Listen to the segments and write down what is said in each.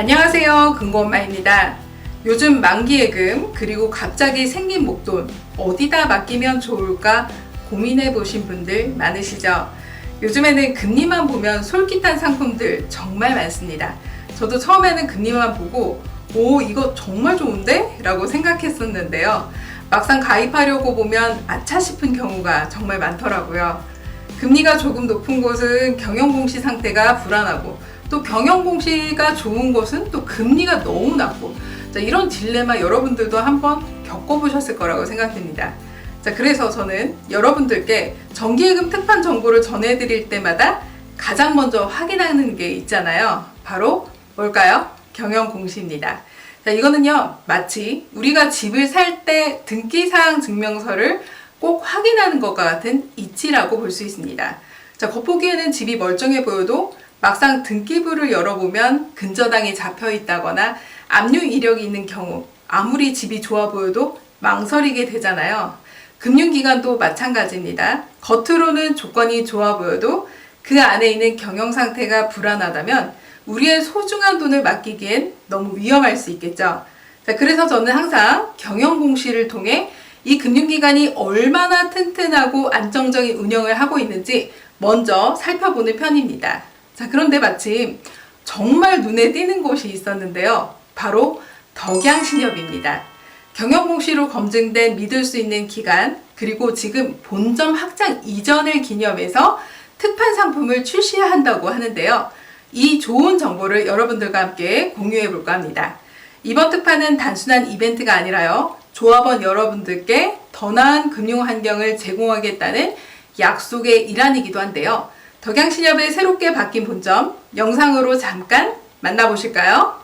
안녕하세요. 금고엄마입니다. 요즘 만기예금 그리고 갑자기 생긴 목돈 어디다 맡기면 좋을까 고민해 보신 분들 많으시죠? 요즘에는 금리만 보면 솔깃한 상품들 정말 많습니다. 저도 처음에는 금리만 보고 오 이거 정말 좋은데? 라고 생각했었는데요. 막상 가입하려고 보면 아차 싶은 경우가 정말 많더라고요. 금리가 조금 높은 곳은 경영공시 상태가 불안하고 또 경영공시가 좋은 곳은 또 금리가 너무 낮고 자, 이런 딜레마 여러분들도 한번 겪어보셨을 거라고 생각됩니다. 자, 그래서 저는 여러분들께 정기예금 특판 정보를 전해드릴 때마다 가장 먼저 확인하는 게 있잖아요. 바로 뭘까요? 경영공시입니다. 자, 이거는요, 마치 우리가 집을 살 때 등기사항 증명서를 꼭 확인하는 것과 같은 이치라고 볼 수 있습니다. 자, 겉보기에는 집이 멀쩡해 보여도 막상 등기부를 열어보면 근저당이 잡혀 있다거나 압류 이력이 있는 경우 아무리 집이 좋아 보여도 망설이게 되잖아요. 금융기관도 마찬가지입니다. 겉으로는 조건이 좋아 보여도 그 안에 있는 경영 상태가 불안하다면 우리의 소중한 돈을 맡기기엔 너무 위험할 수 있겠죠. 자, 그래서 저는 항상 경영 공시를 통해 이 금융기관이 얼마나 튼튼하고 안정적인 운영을 하고 있는지 먼저 살펴보는 편입니다. 자, 그런데 마침 정말 눈에 띄는 곳이 있었는데요. 바로 덕양신협입니다. 경영공시로 검증된 믿을 수 있는 기간, 그리고 지금 본점 확장 이전을 기념해서 특판 상품을 출시한다고 하는데요. 이 좋은 정보를 여러분들과 함께 공유해 볼까 합니다. 이번 특판은 단순한 이벤트가 아니라요. 조합원 여러분들께 더 나은 금융 환경을 제공하겠다는 약속의 일환이기도 한데요. 덕양신협의 새롭게 바뀐 본점 영상으로 잠깐 만나보실까요?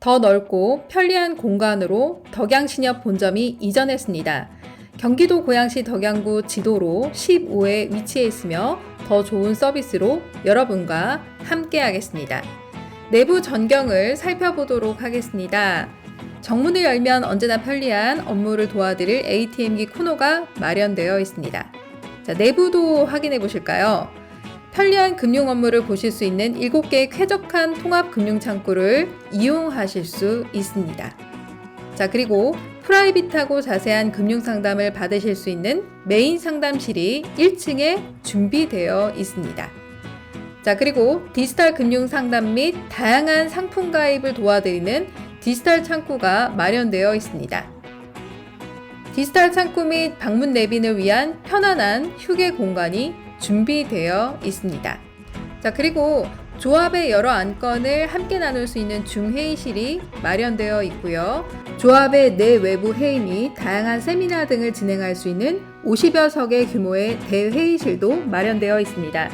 더 넓고 편리한 공간으로 덕양신협 본점이 이전했습니다. 경기도 고양시 덕양구 지도로 15에 위치해 있으며 더 좋은 서비스로 여러분과 함께 하겠습니다. 내부 전경을 살펴보도록 하겠습니다. 정문을 열면 언제나 편리한 업무를 도와드릴 ATM기 코너가 마련되어 있습니다. 자, 내부도 확인해 보실까요? 편리한 금융 업무를 보실 수 있는 7개의 쾌적한 통합 금융 창구를 이용하실 수 있습니다. 자, 그리고 프라이빗하고 자세한 금융 상담을 받으실 수 있는 메인 상담실이 1층에 준비되어 있습니다. 자, 그리고 디지털 금융 상담 및 다양한 상품 가입을 도와드리는 디지털 창구가 마련되어 있습니다. 디지털 창구 및 방문 내빈을 위한 편안한 휴게 공간이 준비되어 있습니다. 자, 그리고 조합의 여러 안건을 함께 나눌 수 있는 줌회의실이 마련되어 있고요. 조합의 내외부 회의 및 다양한 세미나 등을 진행할 수 있는 50여 석의 규모의 대회의실도 마련되어 있습니다.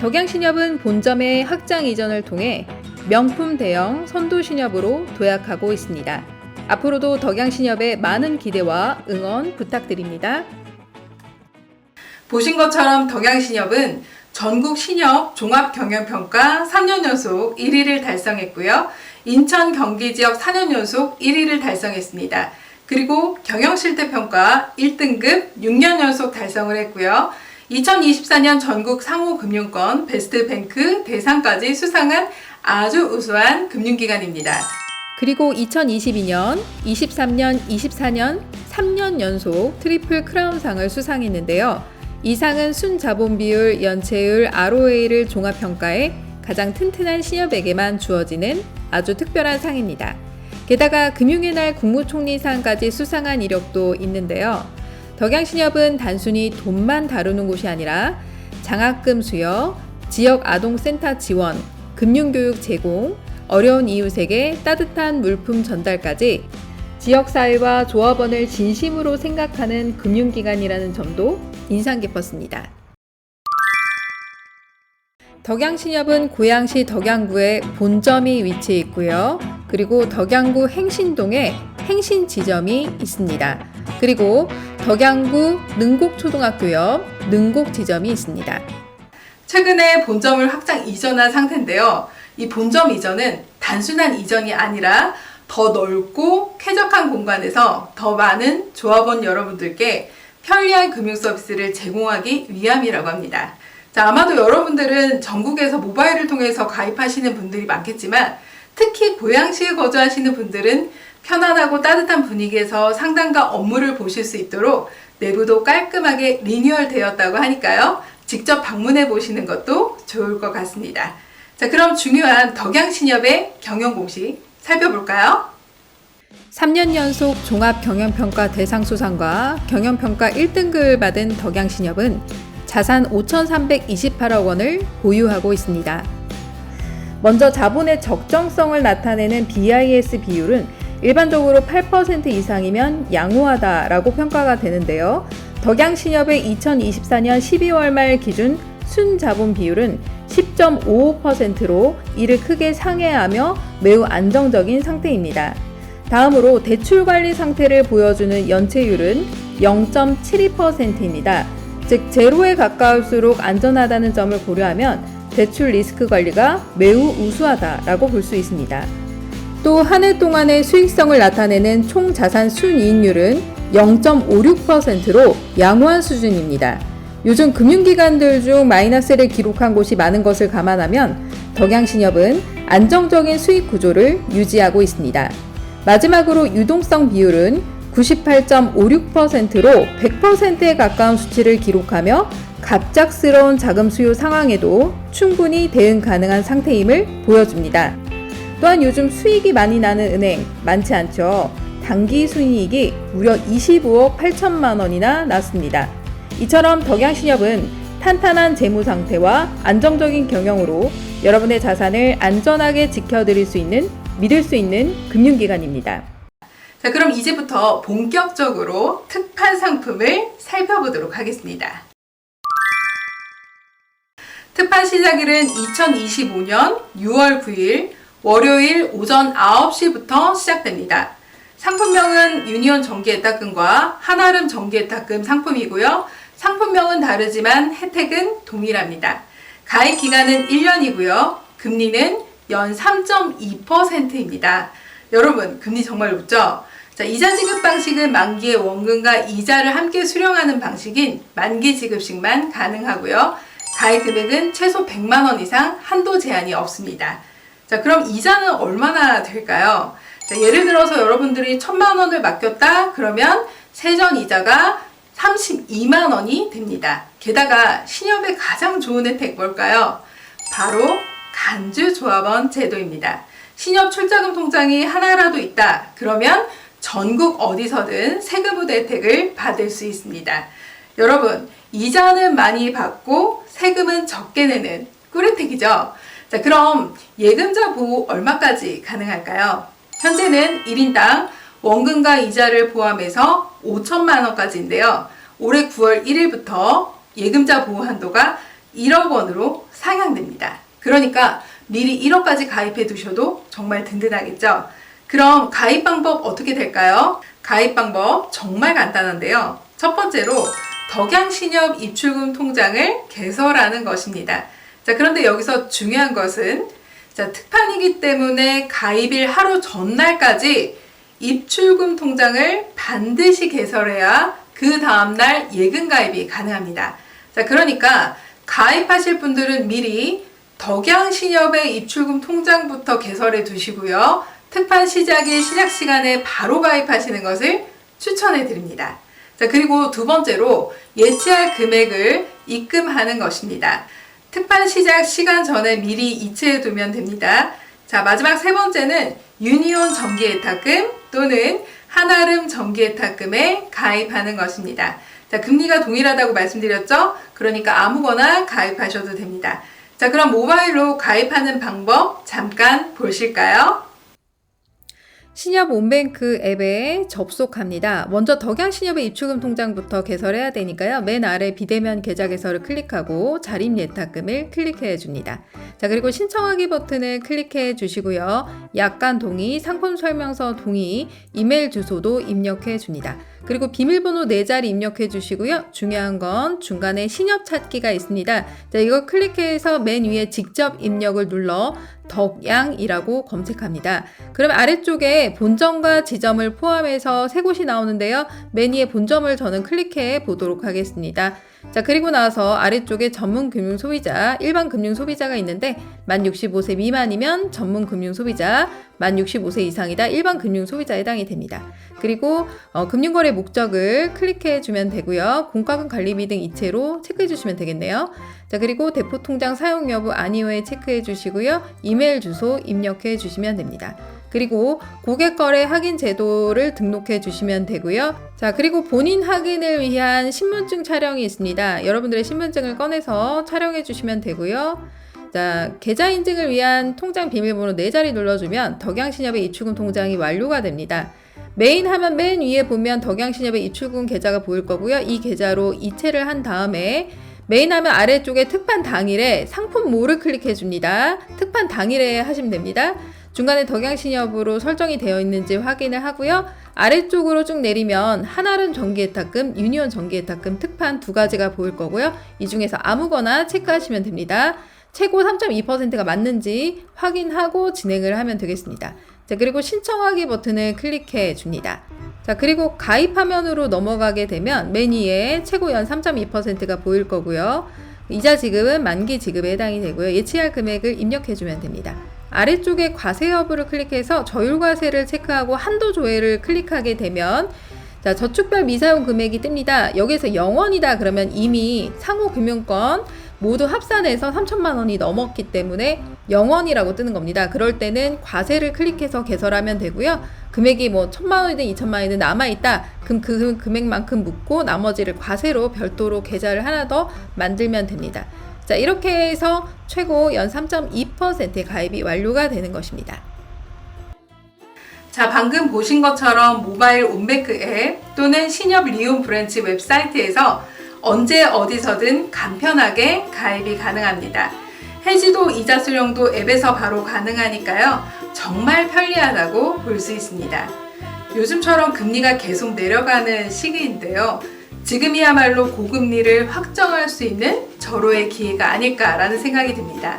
덕양신협은 본점의 확장 이전을 통해 명품 대형 선도신협으로 도약하고 있습니다. 앞으로도 덕양신협에 많은 기대와 응원 부탁드립니다. 보신 것처럼 덕양신협은 전국 신협 종합 경영평가 3년 연속 1위를 달성했고요. 인천 경기 지역 4년 연속 1위를 달성했습니다. 그리고 경영실태평가 1등급 6년 연속 달성을 했고요. 2024년 전국 상호금융권 베스트뱅크 대상까지 수상한 아주 우수한 금융기관입니다. 그리고 2022년, 23년, 24년 3년 연속 트리플 크라운상을 수상했는데요. 이 상은 순자본 비율, 연체율, ROA를 종합평가해 가장 튼튼한 신협에게만 주어지는 아주 특별한 상입니다. 게다가 금융의 날 국무총리상까지 수상한 이력도 있는데요. 덕양신협은 단순히 돈만 다루는 곳이 아니라 장학금 수여, 지역 아동센터 지원, 금융교육 제공, 어려운 이웃에게 따뜻한 물품 전달까지 지역사회와 조합원을 진심으로 생각하는 금융기관이라는 점도 인상 깊었습니다. 덕양신협은 고양시 덕양구에 본점이 위치해 있고요. 그리고 덕양구 행신동에 행신 지점이 있습니다. 그리고 덕양구 능곡초등학교 옆 능곡 지점이 있습니다. 최근에 본점을 확장 이전한 상태인데요. 이 본점 이전은 단순한 이전이 아니라 더 넓고 쾌적한 공간에서 더 많은 조합원 여러분들께 편리한 금융 서비스를 제공하기 위함이라고 합니다. 자, 아마도 여러분들은 전국에서 모바일을 통해서 가입하시는 분들이 많겠지만 특히 고양시에 거주하시는 분들은 편안하고 따뜻한 분위기에서 상담과 업무를 보실 수 있도록 내부도 깔끔하게 리뉴얼 되었다고 하니까요. 직접 방문해 보시는 것도 좋을 것 같습니다. 자, 그럼 중요한 덕양신협의 경영 공식 살펴볼까요? 3년 연속 종합 경영평가 대상 수상과 경영평가 1등급을 받은 덕양신협은 자산 5,328억 원을 보유하고 있습니다. 먼저 자본의 적정성을 나타내는 BIS 비율은 일반적으로 8% 이상이면 양호하다라고 평가가 되는데요. 덕양신협의 2024년 12월 말 기준 순자본 비율은 10.55%로 이를 크게 상회하며 매우 안정적인 상태입니다. 다음으로 대출 관리 상태를 보여주는 연체율은 0.72%입니다. 즉 제로에 가까울수록 안전하다는 점을 고려하면 대출 리스크 관리가 매우 우수하다라고 볼 수 있습니다. 또 한 해 동안의 수익성을 나타내는 총 자산 순이익률은 0.56%로 양호한 수준입니다. 요즘 금융기관들 중 마이너스를 기록한 곳이 많은 것을 감안하면 덕양신협은 안정적인 수익 구조를 유지하고 있습니다. 마지막으로 유동성 비율은 98.56%로 100%에 가까운 수치를 기록하며 갑작스러운 자금 수요 상황에도 충분히 대응 가능한 상태임을 보여줍니다. 또한 요즘 수익이 많이 나는 은행 많지 않죠. 단기 순이익이 무려 25억 8천만 원이나 났습니다. 이처럼 덕양신협은 탄탄한 재무 상태와 안정적인 경영으로 여러분의 자산을 안전하게 지켜드릴 수 있는 믿을 수 있는 금융기관입니다. 자, 그럼 이제부터 본격적으로 특판 상품을 살펴보도록 하겠습니다. 특판 시작일은 2025년 6월 9일 월요일 오전 9시부터 시작됩니다. 상품명은 유니온 정기예탁금과 한아름 정기예탁금 상품이고요. 상품명은 다르지만 혜택은 동일합니다. 가입 기간은 1년이고요. 금리는 연 3.2%입니다. 여러분, 금리 정말 높죠? 자, 이자 지급 방식은 만기의 원금과 이자를 함께 수령하는 방식인 만기 지급식만 가능하고요. 가입 금액은 최소 100만 원 이상 한도 제한이 없습니다. 자, 그럼 이자는 얼마나 될까요? 자, 예를 들어서 여러분들이 1000만 원을 맡겼다 그러면 세전 이자가 32만 원이 됩니다. 게다가 신협의 가장 좋은 혜택 뭘까요? 바로 간주 조합원 제도입니다. 신협 출자금 통장이 하나라도 있다. 그러면 전국 어디서든 세금 우대 혜택을 받을 수 있습니다. 여러분, 이자는 많이 받고 세금은 적게 내는 꿀혜택이죠. 자, 그럼 예금자 보호 얼마까지 가능할까요? 현재는 1인당 원금과 이자를 포함해서 5천만 원까지인데요. 올해 9월 1일부터 예금자 보호 한도가 1억 원으로 상향됩니다. 그러니까 미리 1억까지 가입해 두셔도 정말 든든하겠죠? 그럼 가입 방법 어떻게 될까요? 가입 방법 정말 간단한데요. 첫 번째로 덕양신협 입출금 통장을 개설하는 것입니다. 자, 그런데 여기서 중요한 것은 자, 특판이기 때문에 가입일 하루 전날까지 입출금 통장을 반드시 개설해야 그 다음날 예금 가입이 가능합니다. 자, 그러니까 가입하실 분들은 미리 덕양신협의 입출금 통장부터 개설해 두시고요. 특판 시작일 시작 시간에 바로 가입하시는 것을 추천해 드립니다. 자, 그리고 두 번째로 예치할 금액을 입금하는 것입니다. 특판 시작 시간 전에 미리 이체해 두면 됩니다. 자, 마지막 세 번째는 유니온 정기예탁금 또는 한아름 정기예탁금에 가입하는 것입니다. 자, 금리가 동일하다고 말씀드렸죠? 그러니까 아무거나 가입하셔도 됩니다. 자, 그럼 모바일로 가입하는 방법 잠깐 보실까요? 신협 온뱅크 앱에 접속합니다. 먼저 덕양신협의 입출금 통장부터 개설해야 되니까요. 맨 아래 비대면 계좌 개설을 클릭하고 자립 예탁금을 클릭해 줍니다. 자, 그리고 신청하기 버튼을 클릭해 주시고요. 약관 동의, 상품 설명서 동의, 이메일 주소도 입력해 줍니다. 그리고 비밀번호 4자리 입력해 주시고요. 중요한 건 중간에 신협 찾기가 있습니다. 자, 이거 클릭해서 맨 위에 직접 입력을 눌러 덕양이라고 검색합니다. 그럼 아래쪽에 본점과 지점을 포함해서 세 곳이 나오는데요. 맨 위에 본점을 저는 클릭해 보도록 하겠습니다. 자, 그리고 나서 아래쪽에 전문 금융 소비자, 일반 금융 소비자가 있는데 만 65세 미만이면 전문 금융 소비자, 만 65세 이상이다 일반 금융 소비자에 해당이 됩니다. 그리고 어, 금융거래 목적을 클릭해 주면 되고요. 공과금 관리비 등 이체로 체크해 주시면 되겠네요. 자, 그리고 대포 통장 사용 여부 아니오에 체크해 주시고요. 이메일 주소 입력해 주시면 됩니다. 그리고 고객 거래 확인 제도를 등록해 주시면 되고요. 자, 그리고 본인 확인을 위한 신분증 촬영이 있습니다. 여러분들의 신분증을 꺼내서 촬영해 주시면 되고요. 자, 계좌 인증을 위한 통장 비밀번호 4자리 눌러주면 덕양신협의 입출금 통장이 완료가 됩니다. 메인 화면 맨 위에 보면 덕양신협의 입출금 계좌가 보일 거고요. 이 계좌로 이체를 한 다음에 메인 화면 아래쪽에 특판 당일에 상품 모를 클릭해 줍니다. 특판 당일에 하시면 됩니다. 중간에 덕양신협으로 설정이 되어 있는지 확인을 하고요. 아래쪽으로 쭉 내리면 한아름 정기예탁금, 유니온 정기예탁금 특판 두 가지가 보일 거고요. 이 중에서 아무거나 체크하시면 됩니다. 최고 3.2%가 맞는지 확인하고 진행을 하면 되겠습니다. 자, 그리고 신청하기 버튼을 클릭해 줍니다. 자, 그리고 가입 화면으로 넘어가게 되면 맨 위에 최고 연 3.2%가 보일 거고요. 이자 지급은 만기 지급에 해당이 되고요. 예치할 금액을 입력해 주면 됩니다. 아래쪽에 과세 여부를 클릭해서 저율과세를 체크하고 한도 조회를 클릭하게 되면 자, 저축별 미사용 금액이 뜹니다. 여기서 0원이다 그러면 이미 상호 금융권 모두 합산해서 3천만 원이 넘었기 때문에 0원이라고 뜨는 겁니다. 그럴 때는 과세를 클릭해서 개설하면 되고요. 금액이 뭐 천만 원이든 이천만 원이든 남아있다. 그럼 그 금액만큼 묻고 나머지를 과세로 별도로 계좌를 하나 더 만들면 됩니다. 자, 이렇게 해서 최고 연 3.2%의 가입이 완료가 되는 것입니다. 자, 방금 보신 것처럼 모바일 온뱅크 앱 또는 신협 리온 브랜치 웹사이트에서 언제 어디서든 간편하게 가입이 가능합니다. 해지도 이자 수령도 앱에서 바로 가능하니까요. 정말 편리하다고 볼 수 있습니다. 요즘처럼 금리가 계속 내려가는 시기인데요. 지금이야말로 고금리를 확정할 수 있는 절호의 기회가 아닐까라는 생각이 듭니다.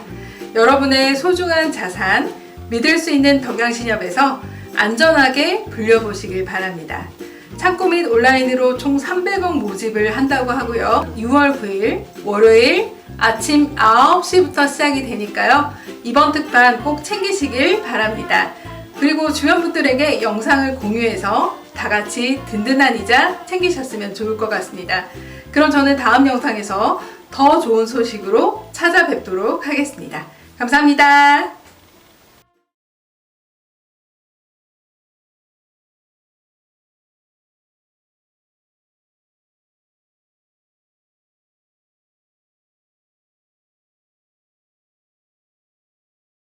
여러분의 소중한 자산, 믿을 수 있는 덕양신협에서 안전하게 불려보시길 바랍니다. 창고 및 온라인으로 총 300억 모집을 한다고 하고요. 6월 9일 월요일 아침 9시부터 시작이 되니까요. 이번 특판 꼭 챙기시길 바랍니다. 그리고 주변 분들에게 영상을 공유해서 다 같이 든든한 이자 챙기셨으면 좋을 것 같습니다. 그럼 저는 다음 영상에서 더 좋은 소식으로 찾아뵙도록 하겠습니다. 감사합니다.